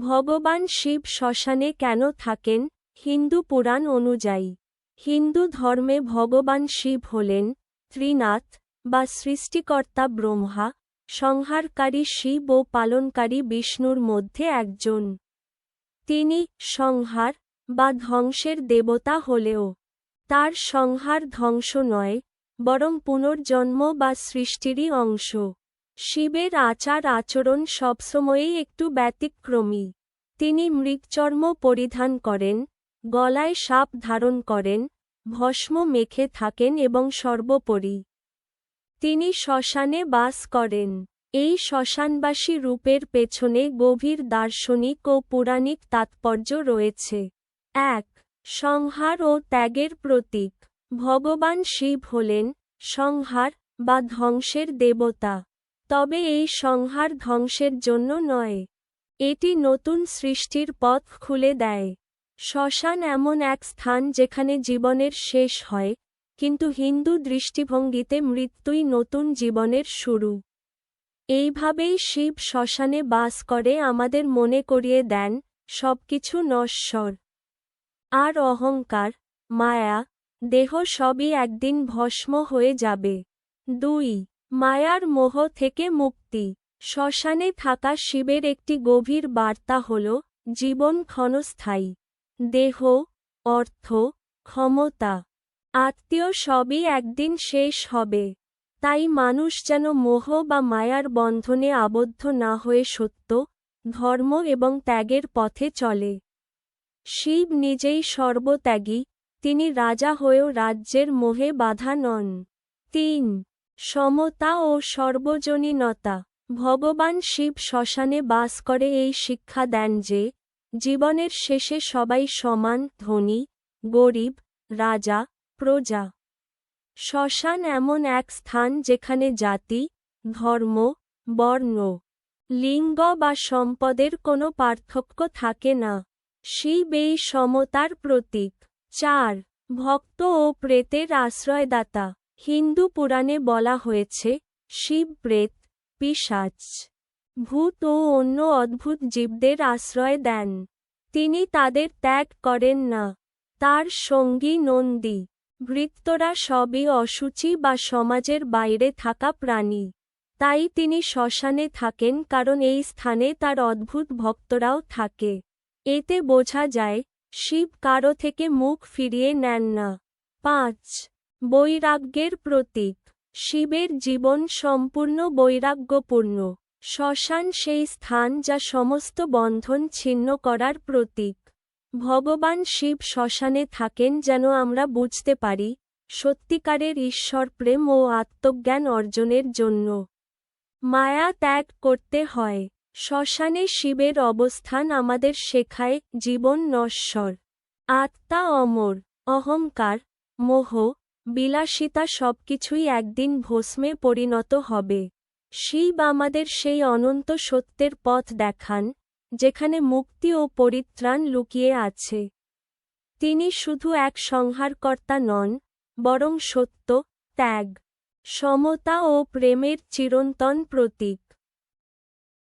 ভগবান শিব শ্মশানে কেন থাকেন? হিন্দু পুরাণ অনুযায়ী। হিন্দু ধর্মে ভগবান শিব হলেন ত্রিনাথ বা সৃষ্টিকর্তা ব্রহ্মা, সংহারকারী শিব ও পালনকারী বিষ্ণুর মধ্যে একজন। তিনি সংহার বা ধ্বংসের দেবতা হলেও তার সংহার ধ্বংস নয়, বরং পুনর্জন্ম বা সৃষ্টিরই অংশ। শিবের আচার আচরণ সবসময়ই একটু ব্যতিক্রমী। তিনি মৃগচর্ম পরিধান করেন, গলায় সাপ ধারণ করেন, ভস্ম মেখে থাকেন এবং সর্বোপরি। তিনি শ্মশানে বাস করেন। এই শ্মশানবাসী রূপের পেছনে গভীর দার্শনিক ও পুরাণিক তাৎপর্য রয়েছে। এক, সংহার ও ত্যাগের প্রতীক। ভগবান শিব হলেন সংহার বা ধ্বংসের দেবতা। তবে এই সংহার ধ্বংসের জন্য নয়। এটি নতুন সৃষ্টির পথ খুলে দেয়। শ্মশান এমন এক স্থান যেখানে জীবনের শেষ হয়, কিন্তু হিন্দু দৃষ্টিভঙ্গিতে মৃত্যুই নতুন জীবনের শুরু। এইভাবেই শিব শ্মশানে বাস করে, আমাদের মনে করিয়ে দেন, সবকিছু নশ্বর। আর অহংকার, মায়া, দেহ সবই একদিন ভস্ম হয়ে যাবে। দুই মায়ার মোহ থেকে মুক্তি। শ্মশানে থাকা শিবের একটি গভীর বার্তা হল, জীবন ক্ষণস্থায়ী। দেহ, অর্থ, ক্ষমতা। আত্মীয় সবই একদিন শেষ হবে। তাই মানুষ যেন মোহ বা মায়ার বন্ধনে আবদ্ধ না হয়ে সত্য, ধর্ম এবং ত্যাগের পথে চলে। শিব নিজেই সর্বত্যাগী, তিনি রাজা হয়েও রাজ্যের মোহে বাধা নন। তিন সমতা ও সর্বজনীনতা। ভগবান শিব শ্মশানে বাস করে এই শিক্ষা দেন যে, জীবনের শেষে সবাই সমান, ধনী, গরিব, রাজা, প্রজা। শ্মশান এমন এক স্থান যেখানে জাতি, ধর্ম, বর্ণ, লিঙ্গ বা সম্পদের কোনো পার্থক্য থাকে না। শিব এই সমতার প্রতীক। চার, ভক্ত ও প্রেতের আশ্রয়দাতা। হিন্দু পুরাণে বলা হয়েছে, শিব, প্রেত, পিশাচ, ভূত ও অন্য অদ্ভুত জীবদের আশ্রয় দেন। তিনি তাদের ত্যাগ করেন না। তার সঙ্গী নন্দী ভৃত্যরা সবই অসুচি বা সমাজের বাইরে থাকা প্রাণী। তাই তিনি শ্মশানে থাকেন কারণ এই স্থানে তার অদ্ভুত ভক্তরাও থাকে। এতে বোঝা যায়, শিব কারও থেকে মুখ ফিরিয়ে নেন না। পাঁচ বৈরাগ্যের প্রতীক। শিবের জীবন সম্পূর্ণ বৈরাগ্যপূর্ণ। শ্মশান সেই স্থান যা সমস্ত বন্ধন ছিন্ন করার প্রতীক। ভগবান শিব শ্মশানে থাকেন যেন আমরা বুঝতে পারি, সত্যিকারের ঈশ্বর প্রেম ও আত্মজ্ঞান অর্জনের জন্য। মায়া ত্যাগ করতে হয়। শ্মশানে শিবের অবস্থান আমাদের শেখায় জীবন নশ্বর। আত্মা অমর, অহংকার, মোহ বিলাসিতা সবকিছুই একদিন ভস্মে পরিণত হবে। শিব আমাদের সেই অনন্ত সত্যের পথ দেখান, যেখানে মুক্তি ও পরিত্রাণ লুকিয়ে আছে। তিনি শুধু এক সংহারকর্তা নন, বরং সত্য, ত্যাগ, সমতা ও প্রেমের চিরন্তন প্রতীক।